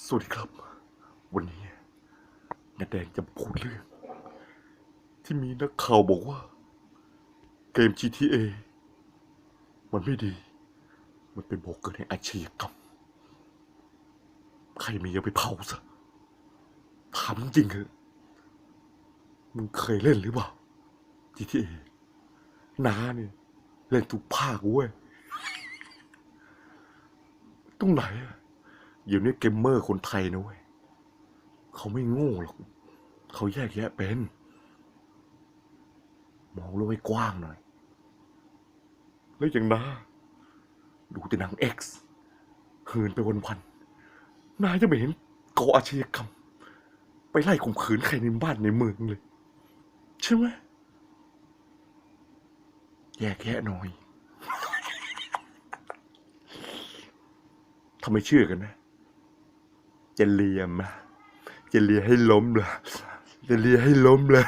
สวัสดีครับ วันนี้นาแดงจะพูดเรื่อง ที่มีนักข่าวบอกว่า เกม GTA มันไม่ดี มันเป็นบอกเกิดแห่งอาชญากรรมใครมีอย่าไปเผาซะถามจริงเหอะมึงเคยเล่นหรือเปล่า GTA น้าเนี่ยเล่นทุกภาคเว้ยตรงไหนอะ อยู่ในเกมเมอร์คนไทยนะเว้ยเขาไม่โง่หรอกเขาแยกแยะเป็น มองโลกให้กว้างหน่อย แล้วอย่างน้าดูแต่หนังเอ็กซ์เหินไปวันวันน้าจะไม่เห็นก่ออาชญากรรม ไปไล่ข่มขืนใครในบ้านในเมืองเลย ใช่ไหมแยกแยะหน่อยทำไมเชื่อกันนะ จะเลียมนะจะเลียให้ล้มเลยจะเลียให้ล้มเลย